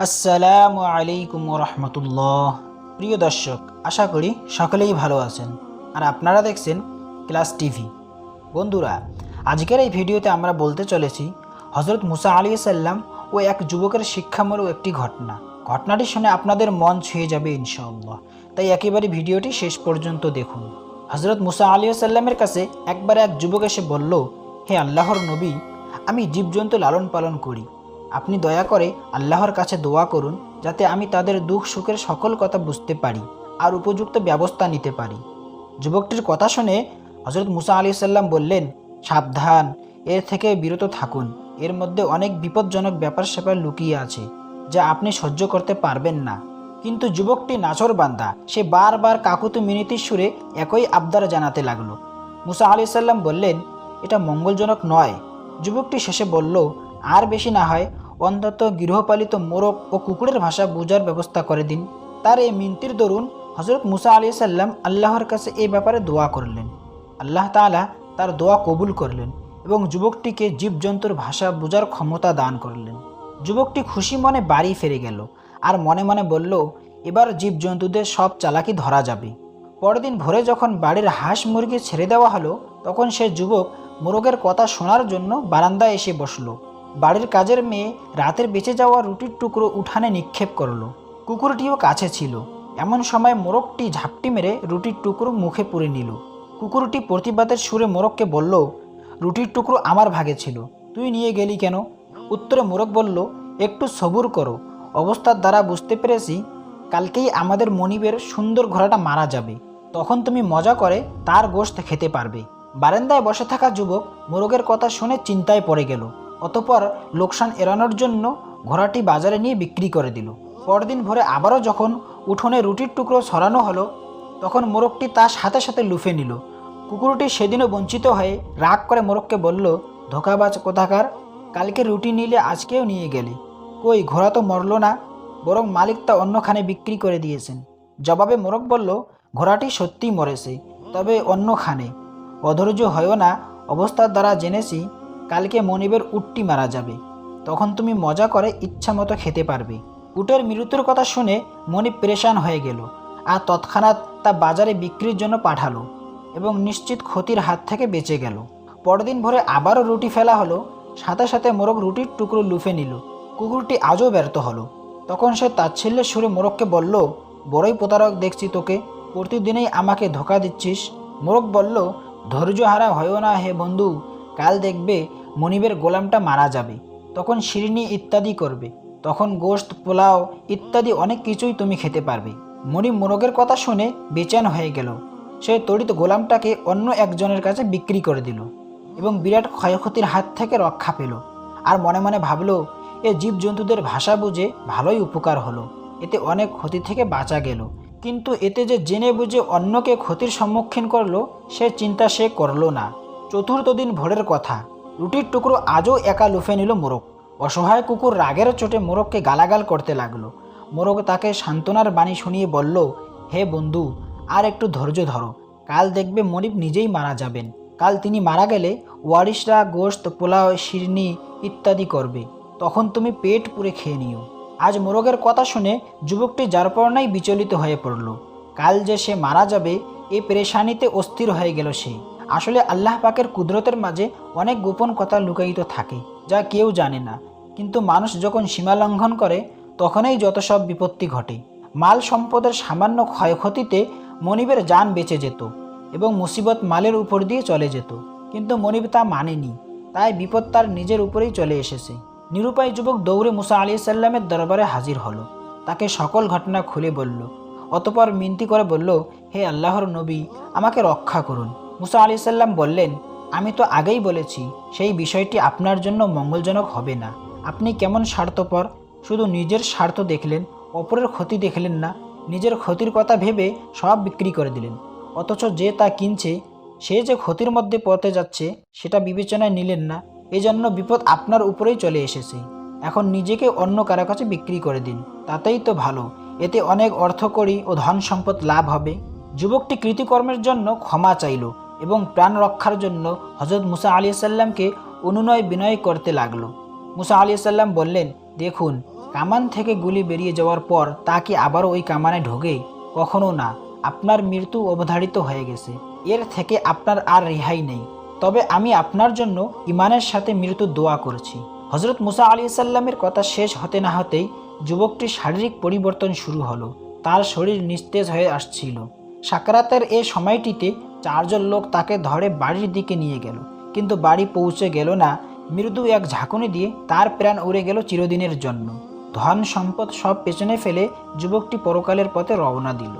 আসসালামু আলাইকুম রহমতুল্লাহ। প্রিয় দর্শক, আশা করি সকলেই ভালো আছেন। আর আপনারা দেখছেন ক্লাস টিভি। বন্ধুরা, আজকের এই ভিডিওতে আমরা বলতে চলেছি হজরত মুসা আলী সাল্লাম ও এক যুবকের শিক্ষামূলক একটি ঘটনা। ঘটনাটি শুনে আপনাদের মন ছুঁয়ে যাবে ইনশাআল্লাহ। তাই একেবারে ভিডিওটি শেষ পর্যন্ত দেখুন। হজরত মুসা আলী সাল্লামের কাছে একবার এক যুবক এসে বলল, হে আল্লাহর নবী, আমি জীবজন্তু লালন পালন করি। আপনি দয়া করে আল্লাহর কাছে দোয়া করুন যাতে আমি তাদের দুঃখ সুখের সকল কথা বুঝতে পারি আর উপযুক্ত ব্যবস্থা নিতে পারি। যুবকটির কথা শুনে হজরত মুসা আলি সাল্লাম বললেন, সাবধান, এর থেকে বিরত থাকুন। এর মধ্যে অনেক বিপজ্জনক ব্যাপার স্যাপার লুকিয়ে আছে, যা আপনি সহ্য করতে পারবেন না। কিন্তু যুবকটি নাচর বান্দা, সে বারবার কাকুতু মিনতির সুরে একই আবদার জানাতে লাগল। মুসা আলি সাল্লাম বললেন, এটা মঙ্গলজনক নয়। যুবকটি শেষে বলল, আর বেশি না হয় অন্তত গৃহপালিত মোরগ ও কুকুরের ভাষা বোঝার ব্যবস্থা করে দিন। তার এই মিনতির দরুন হজরত মুসা আলি সাল্লাম আল্লাহর কাছে এই ব্যাপারে দোয়া করলেন। আল্লাহ তাআলা তার দোয়া কবুল করলেন এবং যুবকটিকে জীবজন্তুর ভাষা বোঝার ক্ষমতা দান করলেন। যুবকটি খুশি মনে বাড়ি ফিরে গেল আর মনে মনে বলল, এবার জীবজন্তুদের সব চালাকি ধরা যাবে। পরদিন ভোরে যখন বাড়ির হাঁস মুরগি ছেড়ে দেওয়া হলো, তখন সে যুবক মোরগের কথা শোনার জন্য বারান্দায় এসে বসল। বাড়ির কাজের মেয়ে রাতের বেঁচে যাওয়া রুটির টুকরো উঠানে নিক্ষেপ করল। কুকুরটিও কাছে ছিল। এমন সময় মোরগটি ঝাপটি মেরে রুটির টুকরো মুখে পুরে নিল। কুকুরটি প্রতিবাদের সুরে মোরগকে বলল, রুটির টুকরো আমার ভাগে ছিল। তুই নিয়ে গেলি কেন? উত্তরে মোরগ বলল, একটু সবুর করো। অবস্থার দ্বারা বুঝতে পেরেছি, কালকেই আমাদের মনিবের সুন্দর ঘোড়াটা মারা যাবে। তখন তুমি মজা করে তার গোশত খেতে পারবে। বারান্দায় বসে থাকা যুবক মোরগের কথা শুনে চিন্তায় পড়ে গেল। অতপর লোকসান এড়ানোর জন্য ঘোড়াটি বাজারে নিয়ে বিক্রি করে দিল। পরদিন ভোরে আবারও যখন উঠোনে রুটির টুকরো সরানো হলো, তখন মোরগটি তার সাথে সাথে লুফে নিল। কুকুরটি সেদিনও বঞ্চিত হয়ে রাগ করে মোরগকে বলল, ধোকাবাজ কোথাকার, কালকে রুটি নিলে আজকেও নিয়ে গেলে। কই, ঘোড়া তো মরল না, বরং মালিক তা অন্যখানে বিক্রি করে দিয়েছেন। জবাবে মোরগ বলল, ঘোড়াটি সত্যিই মরেছে, তবে অন্যখানে। অধৈর্য হয়েও না, অবস্থার দ্বারা জেনেছি কালকে মনিবের উটটি মারা যাবে। তখন তুমি মজা করে ইচ্ছা মতো খেতে পারবে। উটের মৃত্যুর কথা শুনে মনিব পেরেশান হয়ে গেল আর তৎক্ষণাৎ তা বাজারে বিক্রির জন্য পাঠালো এবং নিশ্চিত ক্ষতির হাত থেকে বেঁচে গেল। পরদিন ভোরে আবারও রুটি ফেলা হলো, সাথে সাথে মোরগ রুটির টুকরো লুফে নিল। কুকুরটি আজও ব্যর্থ হলো। তখন সে তাচ্ছিল্যের সুরে মোরগকে বলল, বড়ই প্রতারক দেখছি তোকে, প্রতিদিনেই আমাকে ধোকা দিচ্ছিস। মোরগ বলল, ধৈর্য হারা হয়েও না হে বন্ধু কাল দেখবে মনিবের গোলামটা মারা যাবে। তখন শিরিনি ইত্যাদি করবে। তখন গোশত, পোলাও ইত্যাদি অনেক কিছুই তুমি খেতে পারবে। মনিব মোরগের কথা শুনে বেচান হয়ে গেল। সে তড়িৎ গোলামটাকে অন্য একজনের কাছে বিক্রি করে দিল এবং বিরাট ক্ষয়ক্ষতির হাত থেকে রক্ষা পেল। আর মনে মনে ভাবলো, এ জীবজন্তুদের ভাষা বুঝে ভালোই উপকার হলো। এতে অনেক ক্ষতি থেকে বাঁচা গেল। কিন্তু এতে যে জেনে বুঝে অন্যকে ক্ষতির সম্মুখীন করল, সে চিন্তা সে করল না। চতুর্থ দিন ভোরের কথা। রুটির টুকরো আজও একা লুফে নিল মোরগ। অসহায় কুকুর রাগের চোটে মোরগকে গালাগাল করতে লাগল। মোরগ তাকে সান্ত্বনার বাণী শুনিয়ে বলল, হে বন্ধু, আর একটু ধৈর্য ধরো। কাল দেখবে মনিব নিজেই মারা যাবেন। কাল তিনি মারা গেলে ওয়ারিশরা, গোশত, পোলাও, শিরনি ইত্যাদি করবে। তখন তুমি পেট পুরে খেয়ে নিও। আজ মোরগের কথা শুনে যুবকটি যার পরনাই বিচলিত হয়ে পড়ল। কাল যে সে মারা যাবে, এ পেরেশানিতে অস্থির হয়ে গেল সে। আসলে আল্লাহ পাকের কুদরতের মাঝে অনেক গোপন কথা লুকায়িত থাকে, যা কেউ জানে না। কিন্তু মানুষ যখন সীমা লঙ্ঘন করে, তখনই যত সব বিপত্তি ঘটে। মাল সম্পদের সামান্য ক্ষয়ক্ষতিতে মনিবের যান বেঁচে যেত এবং মুসিবত মালের উপর দিয়ে চলে যেত। কিন্তু মনিব তা মানেনি, তাই বিপদ তার নিজের উপরেই চলে এসেছে। নিরুপায় যুবক দৌড়ে মুসা আলি সাল্লামের দরবারে হাজির হলো। তাকে সকল ঘটনা খুলে বলল, অতপর মিনতি করে বলল, হে আল্লাহর নবী, আমাকে রক্ষা করুন। মুসা আলি সাল্লাম বললেন, আমি তো আগেই বলেছি, সেই বিষয়টি আপনার জন্য মঙ্গলজনক হবে না। আপনি কেমন স্বার্থপর? শুধু নিজের স্বার্থ দেখলেন, অপরের ক্ষতি দেখলেন না, নিজের ক্ষতির কথা ভেবে সব বিক্রি করে দিলেন। অথচ যে তা কিনছে, সে যে ক্ষতির মধ্যে পড়তে যাচ্ছে, সেটা বিবেচনায় নিলেন না। এজন্য বিপদ আপনার উপরেই চলে এসেছে। এখন নিজেকে অন্য কারও কাছে বিক্রি করে দিন, তাতেই তো ভালো। এতে অনেক অর্থকরী ও ধন সম্পদ লাভ হবে। যুবকটি কৃতিকর্মের জন্য ক্ষমা চাইল। এবং প্রাণ রক্ষার জন্য হজরত মুসা আলী সাল্লামকে অনুনয় বিনয় করতে লাগল। মুসা আলী সাল্লাম বললেন, দেখুন, কামান থেকে গুলি বেরিয়ে যাওয়ার পর তা কি আবারও ওই কামানে ঢোকে? কখনো না। আপনার মৃত্যু অবধারিত হয়ে গেছে। এর থেকে আপনার আর রেহাই নেই। তবে আমি আপনার জন্য ইমানের সাথে মৃত্যু দোয়া করছি। হজরত মুসা আলী সাল্লামের কথা শেষ হতে না হতেই যুবকটির শারীরিক পরিবর্তন শুরু হলো। তার শরীর নিস্তেজ হয়ে আসছিল। সাকারাতের এই সময়টিতে চারজন লোক তাকে ধরে বাড়ির দিকে নিয়ে গেল। কিন্তু বাড়ি পৌঁছে গেল না। মৃদু এক ঝাঁকুনি দিয়ে তার প্রাণ উড়ে গেল চিরদিনের জন্য। ধন সম্পদ সব পেছনে ফেলে যুবকটি পরকালের পথে রওনা দিল।